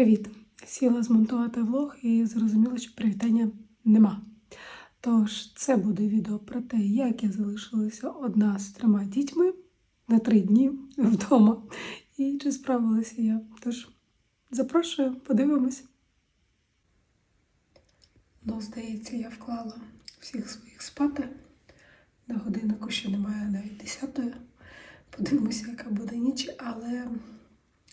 Привіт! Сіла змонтувати влог і зрозуміла, що привітання нема. Тож це буде відео про те, як я залишилася одна з трьома дітьми на три дні вдома. І чи справилася я. Тож запрошую, подивимось. Ну, здається, я вклала всіх своїх спати. На годиннику ще немає навіть десятої. Подивимося, яка буде ніч, але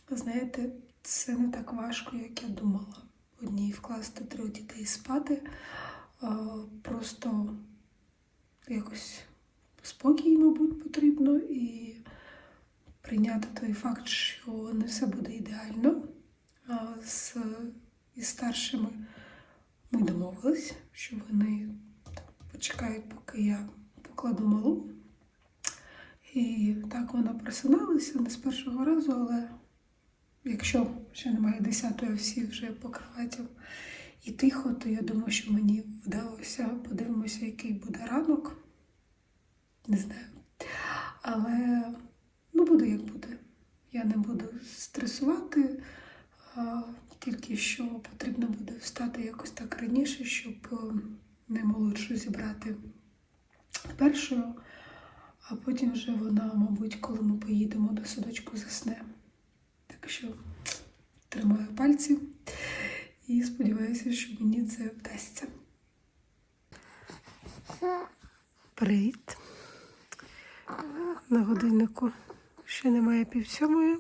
знаєте, це не так важко, як я думала. Одній вкласти трьох дітей спати. Просто якось спокій, мабуть, потрібно і прийняти той факт, що не все буде ідеально. З із старшими ми домовились, що вони почекають, поки я покладу малу. І так вона просиналася не з першого разу, але якщо ще немає десятої, а всі вже по кроватям і тихо, то я думаю, що мені вдалося. Подивимося, який буде ранок. Не знаю. Але ну, буде як буде. Я не буду стресувати, а, тільки що потрібно буде встати якось так раніше, щоб е, наймолодшу зібрати першою, а потім вже вона, мабуть, коли ми поїдемо до садочку, засне. Так що тримаю пальці і сподіваюся, що мені це вдасться. Привіт. На годиннику ще немає пів сьомої,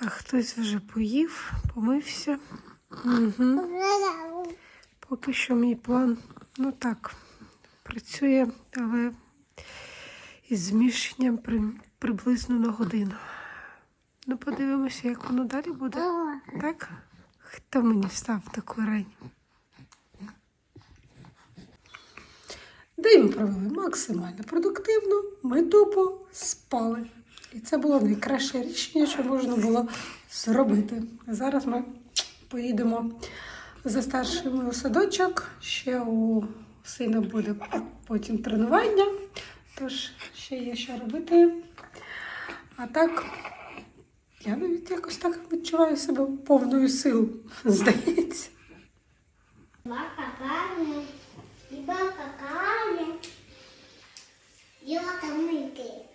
а хтось вже поїв, помився. Угу. Поки що мій план, ну так, працює, але із зміщенням при, приблизно на годину. Ну, подивимося, як воно далі буде. Так? Хто мені встав таку рань? День провели максимально продуктивно, ми тупо спали. І це було найкраще рішення, що можна було зробити. Зараз ми поїдемо за старшими у садочок. Ще у сина буде потім тренування, тож ще є що робити. А так, я навіть якось так відчуваю себе повною сил, здається. Собака Кармен, ребенка Кармен, елка Мынки.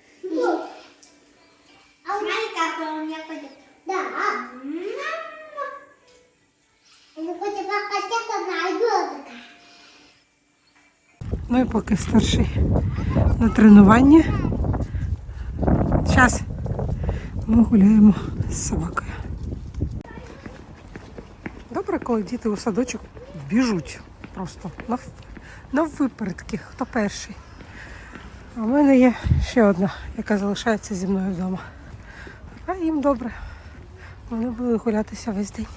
А знаете, как он у меня ходит? Да. Ну, хоть и пока на ежика. Ми поки старший на тренуванні. Зараз ми гуляємо з собакою. Добре, коли діти у садочок біжуть просто на, на випередки, хто перший. А в мене є ще одна, яка залишається зі мною вдома. А їм добре. Вони будуть гулятися весь день.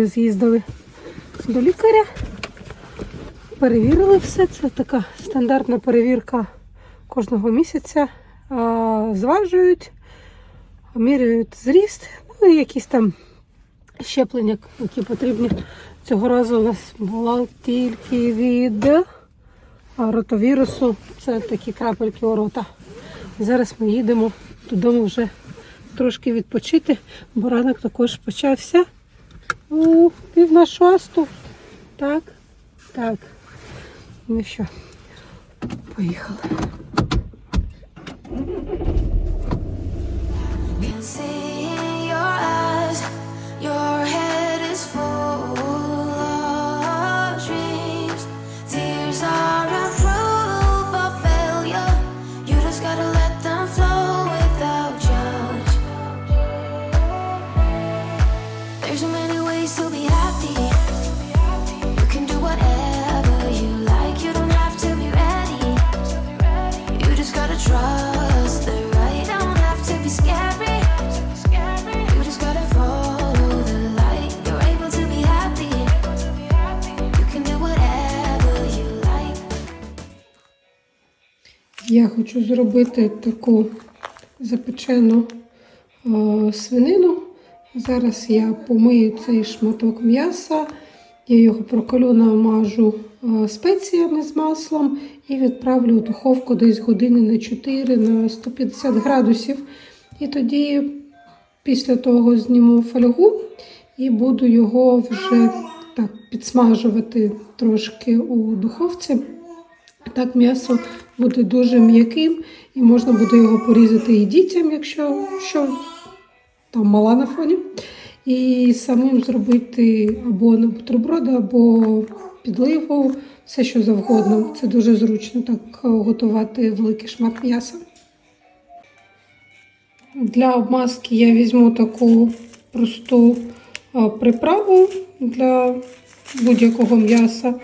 Ми з'їздили до лікаря, перевірили все. Це така стандартна перевірка кожного місяця. Зважують, міряють зріст, ну і якісь там щеплення, які потрібні. Цього разу у нас було тільки від ротовірусу. Це такі крапельки у рота. Зараз ми їдемо додому вже трошки відпочити, бо ранок також почався. У пів на шосту. Так, так. Ну що, поїхали. Я хочу зробити таку запечену е, свинину. Зараз я помию цей шматок м'яса, я його проколю, намажу е, спеціями з маслом і відправлю у духовку десь години на 4 на 150 градусів. І тоді після того зніму фольгу і буду його вже так підсмажувати трошки у духовці. Так м'ясо буде дуже м'яким і можна буде його порізати і дітям, якщо що там мала на фоні. І самим зробити або на бутерброди, або підливу, все що завгодно. Це дуже зручно так готувати великий шмат м'яса. Для обмазки я візьму таку просту приправу для будь-якого м'яса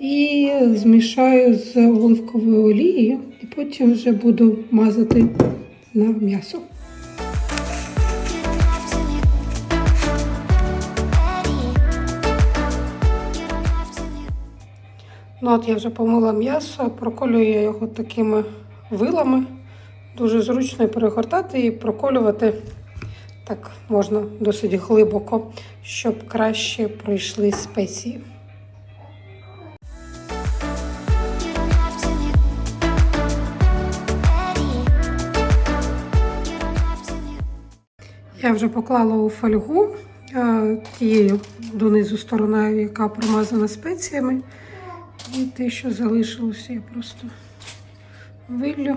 і змішаю з оливковою олією, і потім вже буду мазати на м'ясо. Ну от я вже помила м'ясо, проколюю я його такими вилами. Дуже зручно перегортати і проколювати так можна досить глибоко, щоб краще пройшли спеції. Я вже поклала у фольгу е, тією донизу стороною, яка промазана спеціями. І те, що залишилося, я просто виллю,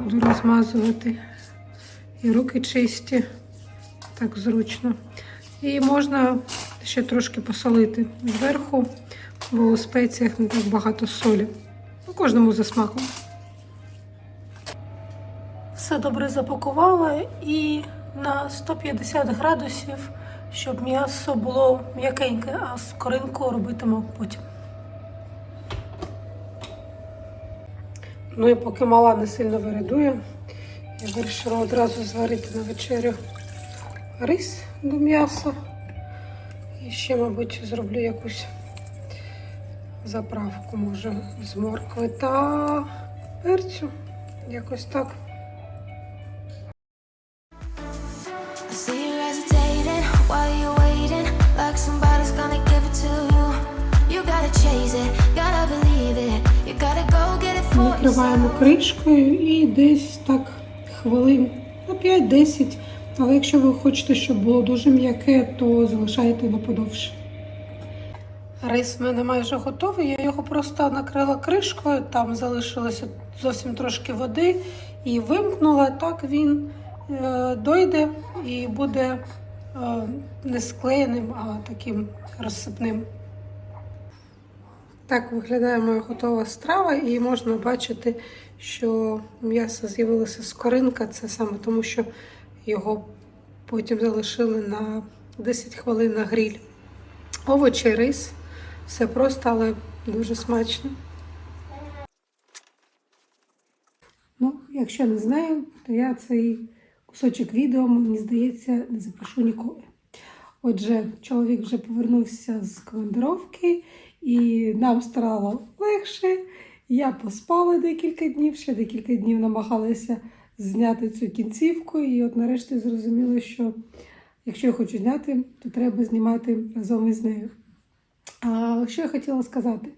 буду розмазувати. І руки чисті, так зручно. І можна ще трошки посолити зверху, бо у спеціях не так багато солі. Ну, кожному за смаком. Все добре запакувала і на 150 градусів, щоб м'ясо було м'якеньке, а скоринку робитиму потім. Ну і поки мала не сильно вирядує, я вирішила одразу зварити на вечерю рис до м'яса. І ще, мабуть, зроблю якусь заправку, може, з моркви та перцю. Якось так. Накриваємо кришкою і десь так хвилин на 5-10. Але якщо ви хочете, щоб було дуже м'яке, то залишайте на подовше. Рис в мене майже готовий. Я його просто накрила кришкою, там залишилося зовсім трошки води і вимкнула. Так він е, дойде і буде е, не склеєним, а таким розсипним. Так виглядає моя готова страва, і можна бачити, що м'ясо з'явилося скоринка. Це саме тому, що його потім залишили на 10 хвилин на гриль. Овочі, рис, все просто, але дуже смачно. Ну, якщо не знаю, то я цей кусочок відео, мені здається, не запишу ніколи. Отже, чоловік вже повернувся з командировки, і нам стало легше. Я поспала декілька днів, ще декілька днів намагалася зняти цю кінцівку, і от нарешті зрозуміла, що якщо я хочу зняти, то треба знімати разом із нею. А що я хотіла сказати?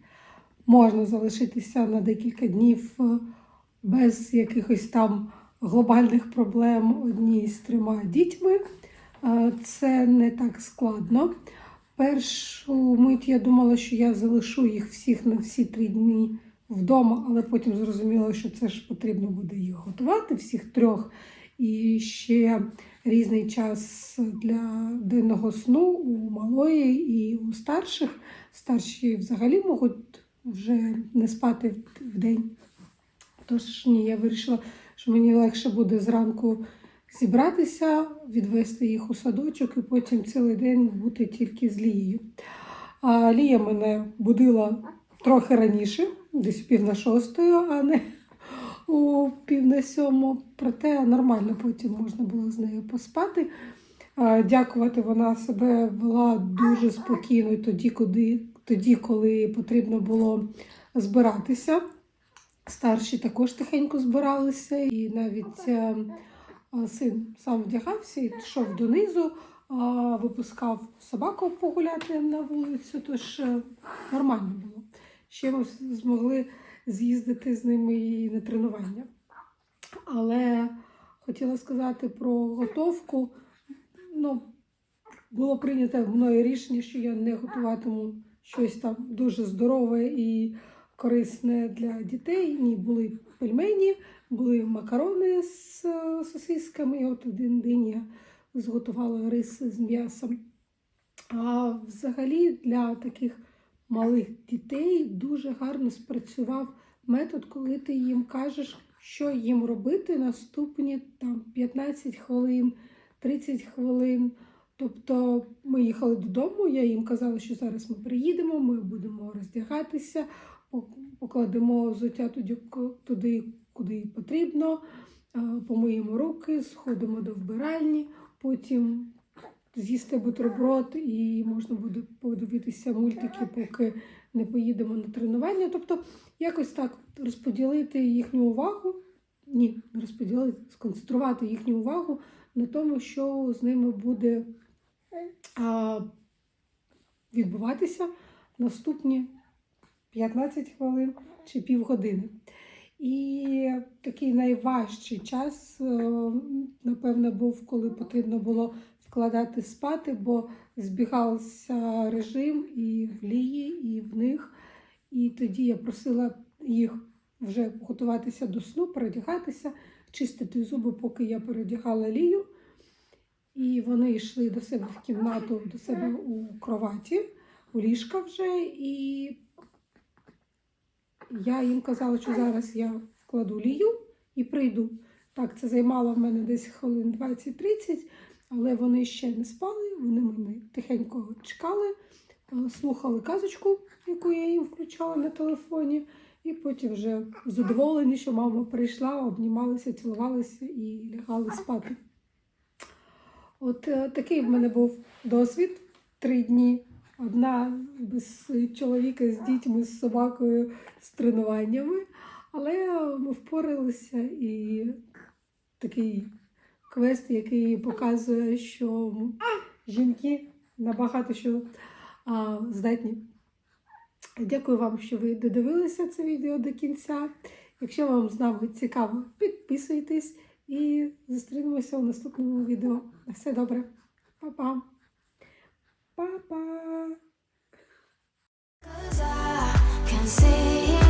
Можна залишитися на декілька днів е, без якихось там глобальних проблем одній з трьома дітьми. Е, Це не так складно. Першу мить я думала, що я залишу їх всіх на всі три дні вдома, але потім зрозуміла, що це ж потрібно буде їх готувати, всіх трьох. І ще різний час для денного сну у малої і у старших. Старші взагалі можуть вже не спати в день. Тож ні, я вирішила, що мені легше буде зранку зібратися, відвести їх у садочок і потім цілий день бути тільки з Лією. А Лія мене будила трохи раніше, десь пів на шостою, а не у пів на сьому. Проте нормально потім можна було з нею поспати. Дякувати вона себе вела дуже спокійно тоді, коли, тоді, коли потрібно було збиратися. Старші також тихенько збиралися, і навіть е, е, син сам вдягався і йшов донизу, випускав собаку погуляти на вулицю, тож е, нормально було. Ще ми змогли з'їздити з ними і на тренування. Але хотіла сказати про готовку. Ну, було прийнято мною рішення, що я не готуватиму щось там дуже здорове і корисне для дітей. Ні, були пельмені, були макарони з е, сосисками. І от один день я зготувала рис з м'ясом. А взагалі для таких малих дітей дуже гарно спрацював метод, коли ти їм кажеш, що їм робити наступні там 15 хвилин, 30 хвилин. Тобто ми їхали додому, я їм казала, що зараз ми приїдемо, ми будемо роздягатися, покладемо взуття туди, туди, куди потрібно, помиємо руки, сходимо до вбиральні, потім з'їсти бутерброд і можна буде подивитися мультики, поки не поїдемо на тренування. Тобто якось так розподілити їхню увагу. Ні, не розподілити, сконцентрувати їхню увагу на тому, що з ними буде а, відбуватися наступні 15 хвилин чи півгодини. І такий найважчий час, е, напевно, був, коли потрібно було вкладати спати, бо збігався режим і в лії, і в них. І тоді я просила їх вже готуватися до сну, передягатися, чистити зуби, поки я передягала лію. І вони йшли до себе в кімнату, до себе у кроваті, у ліжка вже. І я їм казала, що зараз я вкладу лію і прийду. Так, це займало в мене десь хвилин 20-30, але вони ще не спали, вони мене тихенько чекали, е, слухали казочку, яку я їм включала на телефоні, і потім вже задоволені, що мама прийшла, обнімалися, цілувалися і лягали спати. От е, такий в мене був досвід. Три дні. Одна без чоловіка з дітьми, з собакою, з тренуваннями. Але ми впоралися і такий квест, який показує, що жінки набагато що а, здатні. Дякую вам, що ви додивилися це відео до кінця. Якщо вам з нами цікаво, підписуйтесь і зустрінемося у наступному відео. На все добре. Па-па. Па-па. Cause I can see